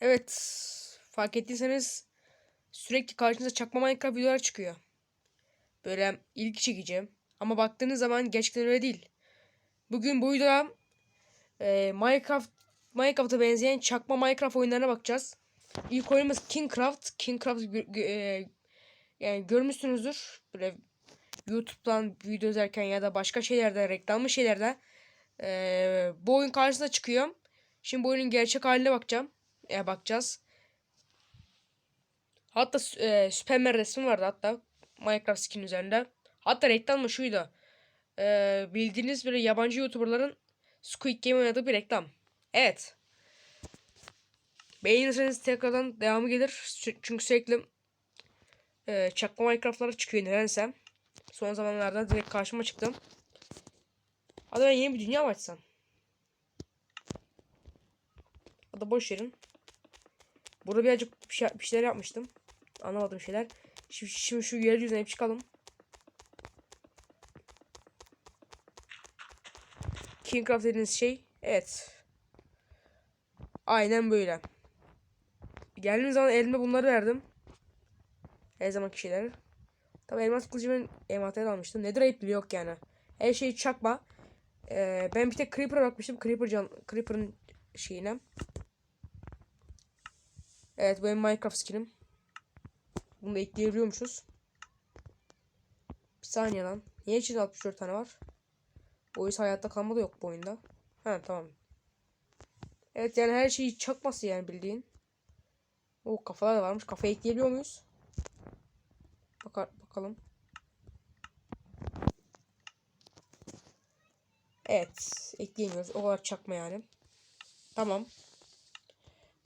Evet. Fark ettiyseniz sürekli karşınıza çakma Minecraft videolar çıkıyor. Böyle ilgi çekici. Ama baktığınız zaman gerçekten öyle değil. Bugün bu videoda e, Minecraft Minecraft'a benzeyen çakma Minecraft oyunlarına bakacağız. İlk oyunumuz Kingcraft. Kingcraft e, yani görmüşsünüzdür. Böyle YouTube'dan video izlerken ya da başka şeylerde, reklamlı şeylerde e, bu oyun karşısına çıkıyor. Şimdi bu oyunun gerçek haline bakacağım. Ya bakacağız. Hatta e, Superman resmi vardı hatta Minecraft skin üzerinde. Hatta reklam mı şuydu. E, bildiğiniz böyle yabancı YouTuber'ların Squid Game oynadığı bir reklam. Evet. Beğenirseniz tekrardan devamı gelir. Çünkü sürekli e, çakma Minecraft'lara çıkıyor nedense. Son zamanlarda direkt karşıma çıktım. Hadi ben yeni bir dünya mı açsam? Hadi boş verin. Burada birazcık bir, şey, bir şeyler yapmıştım. Anlamadım şeyler. Şimdi, şimdi şu yeryüzüne hep çıkalım. Kingcraft dediğiniz şey. Evet. Aynen böyle. Geldiğim zaman elime bunları verdim. Her zamanki şeyler. Tabi elmas kılıcı ben envantere almıştım. Netherite bile yok yani. Her şeyi çakma. Ee, ben bir tek Creeper'a bakmıştım. Creeper can, Creeper'ın şeyine. Evet bu Minecraft skinim. Bunu da ekleyebiliyormuşuz. Bir saniye lan. Niye içinde 64 tane var? Oyun hayatta kalma da yok bu oyunda. Ha tamam. Evet yani her şeyi çakması yani bildiğin. O kafalar da varmış. Kafa ekleyebiliyor muyuz? Bakar, bakalım. Evet. Ekleyemiyoruz. O kadar çakma yani. Tamam.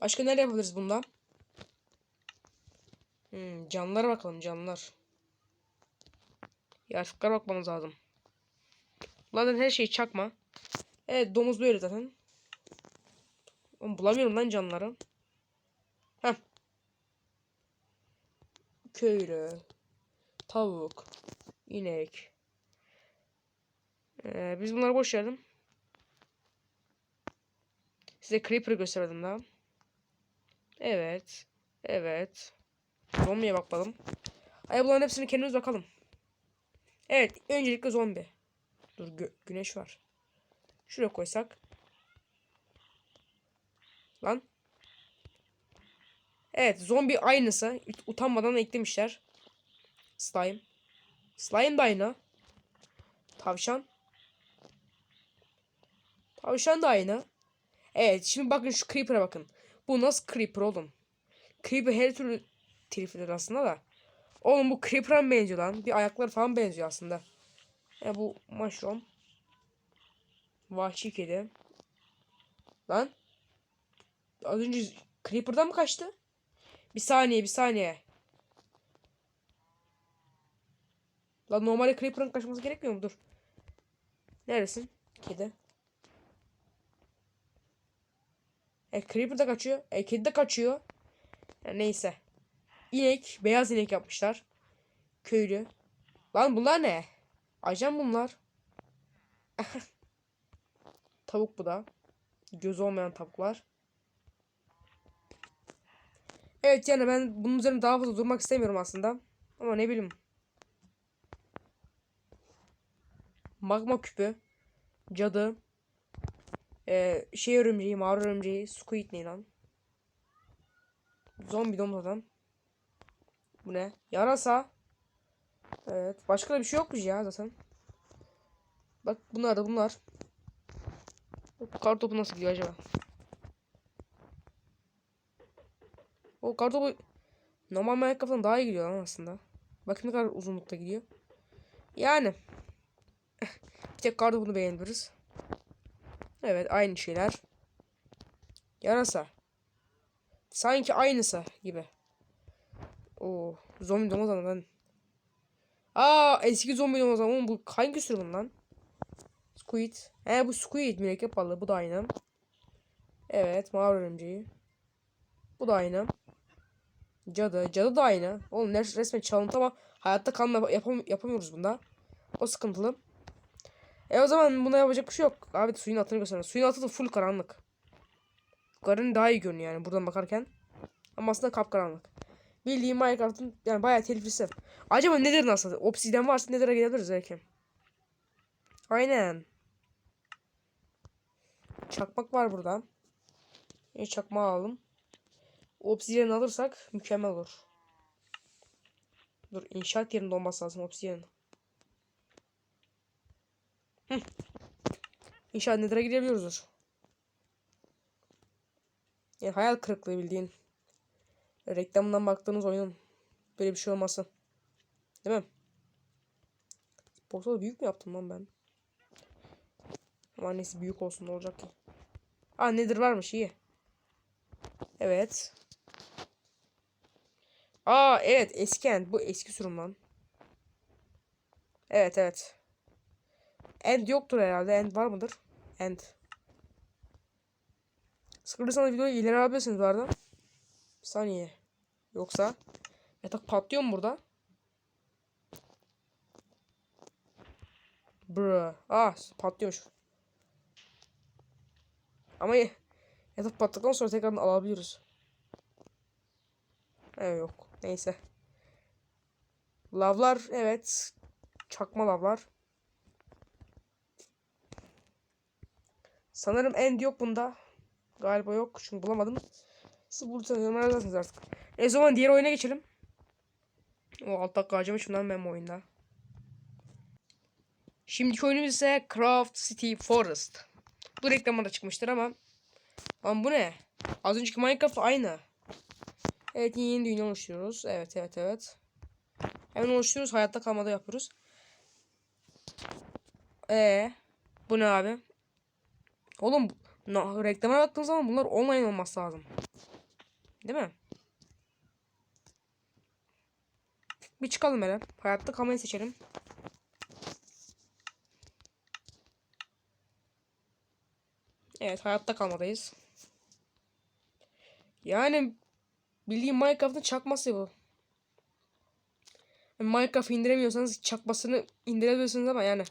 Başka neler yapabiliriz bunda? Hmm, canlılara bakalım canlılar. Yaratıklara bakmamız lazım. Bunlardan her şeyi çakma. Evet domuz böyle zaten. Oğlum, bulamıyorum lan canlıları. Heh. Köylü. Tavuk. inek. Ee, biz bunları boş verelim. Size Creeper'ı gösterdim daha. Evet. Evet. Zombiye bakalım. Ay bunların hepsini kendimiz bakalım. Evet. Öncelikle zombi. Dur gö- güneş var. Şuraya koysak. Lan. Evet zombi aynısı. Ut- Utanmadan eklemişler. Slime. Slime da aynı. Tavşan. Tavşan da aynı. Evet şimdi bakın şu Creeper'a bakın. Bu nasıl Creeper oğlum? Creeper her türlü trifler aslında da. Oğlum bu Creeper'a mı benziyor lan? Bir ayakları falan benziyor aslında. E bu mushroom. Vahşi kedi. Lan. Az önce Creeper'dan mı kaçtı? Bir saniye bir saniye. Lan normalde Creeper'ın kaçması gerekmiyor mu? Dur. Neredesin? Kedi. E Creeper da kaçıyor. E kedi de kaçıyor. Ya, neyse. İnek. Beyaz inek yapmışlar. Köylü. Lan bunlar ne? Ajan bunlar. Tavuk bu da. Göz olmayan tavuklar. Evet yani ben bunun üzerine daha fazla durmak istemiyorum aslında. Ama ne bileyim. Magma küpü. Cadı. Ee, şey örümceği, mağara örümceği. Squid ne lan? Zombi domuz adam. Bu ne? Yarasa. Evet. Başka da bir şey yokmuş ya zaten. Bak bunlar da bunlar. Bu kartopu nasıl gidiyor acaba? O kartopu normal Minecraft'tan daha iyi gidiyor lan aslında. Bakın ne kadar uzunlukta gidiyor. Yani. bir tek kartopunu beğenebiliriz. Evet aynı şeyler. Yarasa. Sanki aynısı gibi. Oo, zombi domuz adam ben. Aa eski zombi domuz adam. Oğlum Bu hangi sürüm lan? Squid. He bu Squid mürekkep balığı. Bu da aynı. Evet mağara örümceği. Bu da aynı. Cadı. Cadı da aynı. Oğlum res- resmen çalıntı ama hayatta kalma yapam yapamıyoruz bunda. O sıkıntılı. E o zaman buna yapacak bir şey yok. Abi suyun altını göster. Suyun altı da full karanlık. Blokların daha iyi görünüyor yani buradan bakarken. Ama aslında kapkaranlık. Bildiğim Minecraft'ın yani bayağı teliflisi. Acaba nedir nasıl? Obsidian varsa Nether'a gidebiliriz belki. Aynen. Çakmak var burada. E, çakmağı alalım. Obsidian alırsak mükemmel olur. Dur inşaat yerinde olması lazım obsidian. İnşaat Nether'a gidebiliyoruzdur. Yani hayal kırıklığı bildiğin. Reklamından baktığınız oyunun böyle bir şey olması. Değil mi? Portalı büyük mü yaptım lan ben? Ama neyse büyük olsun ne olacak ki? Aa nedir varmış iyi. Evet. Aa evet eski end. Bu eski sürüm lan. Evet evet. End yoktur herhalde. End var mıdır? End. Sıkılırsanız videoyu ileri alabilirsiniz bu arada. Bir saniye. Yoksa yatak patlıyor mu burada? Bro. Ah patlıyormuş. Ama ya- yatak patladıktan sonra tekrardan alabiliyoruz. Evet yok. Neyse. Lavlar evet. Çakma lavlar. Sanırım end yok bunda. Galiba yok. Çünkü bulamadım. Siz bulursanız yazarsınız artık. E zaman diğer oyuna geçelim. O alt dakika harcamışım lan ben bu oyunda. Şimdiki oyunumuz ise Craft City Forest. Bu reklamda da çıkmıştır ama. Lan bu ne? Az önceki Minecraft aynı. Evet yeni dünya oluşturuyoruz. Evet evet evet. Hemen oluşturuyoruz. Hayatta kalmada yapıyoruz. Ee, bu ne abi? Oğlum no, reklama baktığım zaman bunlar online olması lazım. Değil mi? Bir çıkalım hele. Hayatta kalmayı seçelim. Evet hayatta kalmadayız. Yani bildiğim Minecraft'ın çakması bu. Minecraft indiremiyorsanız çakmasını indirebilirsiniz ama yani.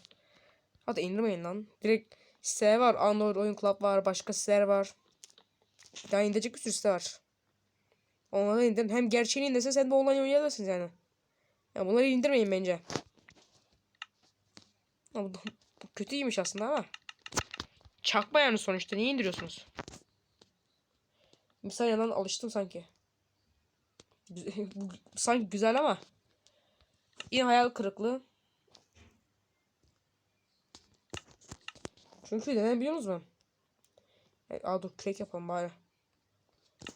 Hadi indirmeyin lan. Direkt site var. Android Oyun Club var. Başka siteler var. Daha indirecek bir sürü site var. Onları indirin. Hem gerçeğini indirse sen de online oynayabilirsiniz yani. Ya bunları indirmeyin bence. Ya bu, bu kötüymüş aslında ama. Çakma yani sonuçta. Niye indiriyorsunuz? Bir saniye lan alıştım sanki. Sanki güzel ama. Yine hayal kırıklığı. Çünkü neden biliyor musunuz? Evet, aa dur kürek yapalım bari.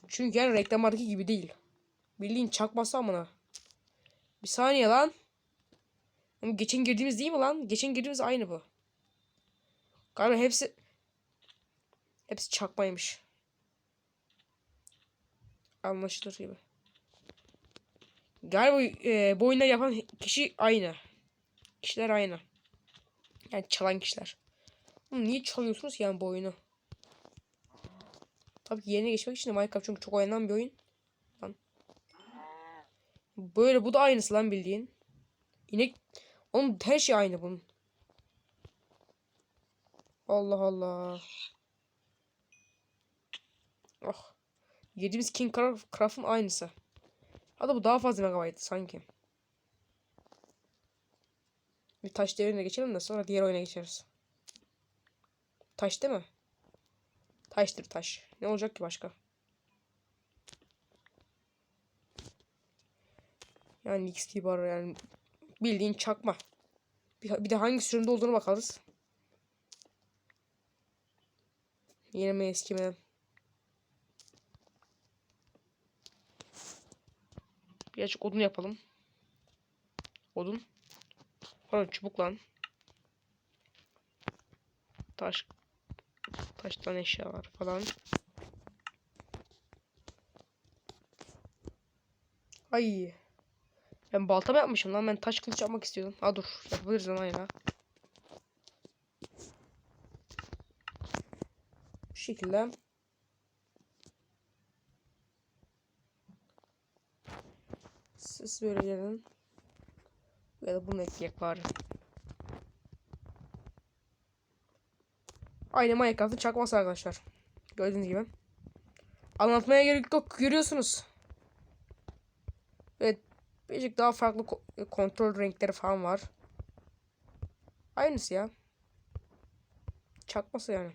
Çünkü yani reklamlardaki gibi değil. Bildiğin çakması amına. Bir saniye lan. Ama geçen girdiğimiz değil mi lan? Geçen girdiğimiz aynı bu. Galiba hepsi hepsi çakmaymış. Anlaşılır gibi. Galiba e, bu oyunları yapan kişi aynı. Kişiler aynı. Yani çalan kişiler. Oğlum niye çalıyorsunuz yani bu oyunu? Tabii yerine geçmek için de Minecraft çünkü çok oynanan bir oyun. Böyle bu da aynısı lan bildiğin. İnek onun her şey aynı bunun. Allah Allah. Ah. Yediğimiz King Craft- Craft'ın aynısı. Hatta bu daha fazla megabayt sanki. Bir taş devrine geçelim de sonra diğer oyuna geçeriz. Taş değil mi? Taştır taş. Ne olacak ki başka? Yani XP var yani bildiğin çakma. Bir, bir de hangi sürümde olduğunu bakarız. Yeni mi eski mi? Birazcık odun yapalım. Odun. Pardon çubuk lan. Taş. Taştan eşyalar falan. Ay. Ben balta mı yapmışım lan? Ben taş kılıç yapmak istiyordum. Ha dur. Yapabiliriz lan ya. Bu şekilde. Siz böyle gelin. Ya da bunu ekleyek bari. Aynı Minecraft'ın çakması arkadaşlar. Gördüğünüz gibi. Anlatmaya gerek yok. Görüyorsunuz. Birazcık daha farklı ko- kontrol renkleri falan var. Aynısı ya. Çakması yani.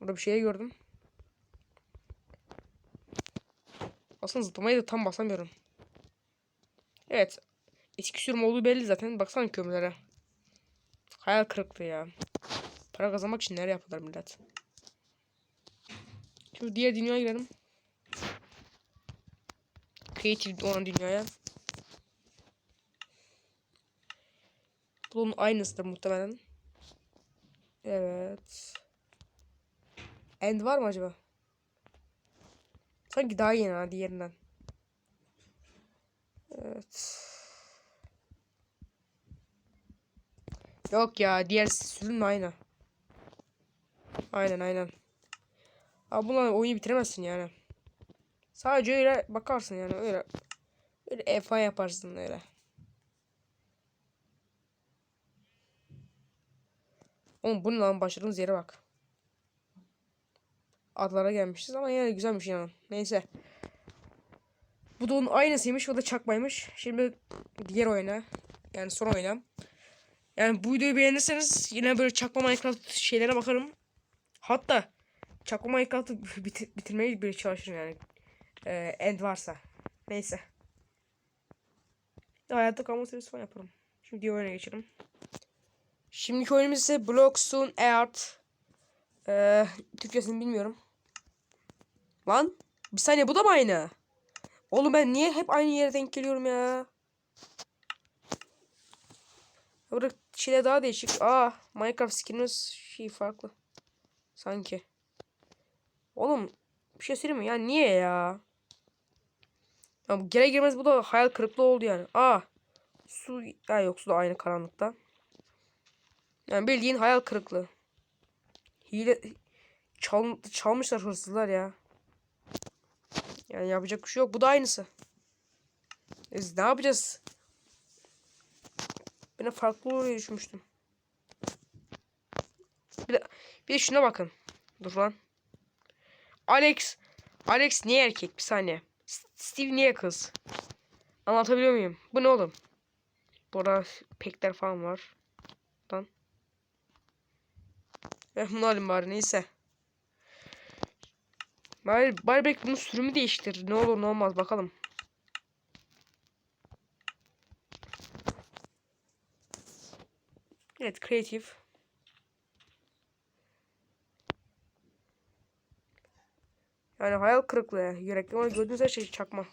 Burada bir şey gördüm. Aslında zıplamayı da tam basamıyorum. Evet. Eski sürüm olduğu belli zaten. Baksana kömürlere. Hayal kırıklığı ya. Para kazanmak için nereye yapıyorlar millet? Şimdi diğer dünyaya girelim. Creative olan dünyaya. Bunun aynısıdır muhtemelen. Evet. End var mı acaba? Sanki daha yeni ha diğerinden. Evet. Yok ya diğer sürüm aynı. Aynen aynen. Abi bununla oyunu bitiremezsin yani. Sadece öyle bakarsın yani öyle. Öyle EFA yaparsın öyle. Oğlum bu ne lan başladığımız yere bak. Adlara gelmişiz ama yine güzelmiş yani. Neyse. Bu da onun aynısıymış. O da çakmaymış. Şimdi diğer oyuna. Yani son oyuna. Yani bu videoyu beğenirseniz yine böyle çakma Minecraft şeylere bakarım. Hatta çakma Minecraft'ı bitir bitirmeye bile çalışırım yani. Ee, end varsa. Neyse. Hayatta kalma serisi falan yaparım. Şimdi oyuna geçelim. Şimdiki oyunumuz ise Bloxstone Art. Ee, Türkçesini bilmiyorum. Lan bir saniye bu da mı aynı? Oğlum ben niye hep aynı yere denk geliyorum ya? Burada şeyler daha değişik. Aa Minecraft skinimiz şey farklı. Sanki. Oğlum bir şey söyleyeyim mi? Ya niye ya? Ya bu girmez bu da hayal kırıklığı oldu yani. Aa su ya yok su da aynı karanlıkta. Yani bildiğin hayal kırıklığı. Hile çal, çalmışlar hırsızlar ya. Yani yapacak bir şey yok. Bu da aynısı. Biz ne yapacağız? Ben farklı oraya düşmüştüm. Bir de, bir de şuna bakın. Dur lan. Alex. Alex niye erkek? Bir saniye. Steve niye kız? Anlatabiliyor muyum? Bu ne oğlum? Burada pekler falan var. Lan. Eh bunu alayım bari neyse. Bari, bari belki bunun sürümü değiştir. Ne olur ne olmaz bakalım. Evet creative. Yani hayal kırıklığı. Yürekli ama gördüğünüz her şey çakma.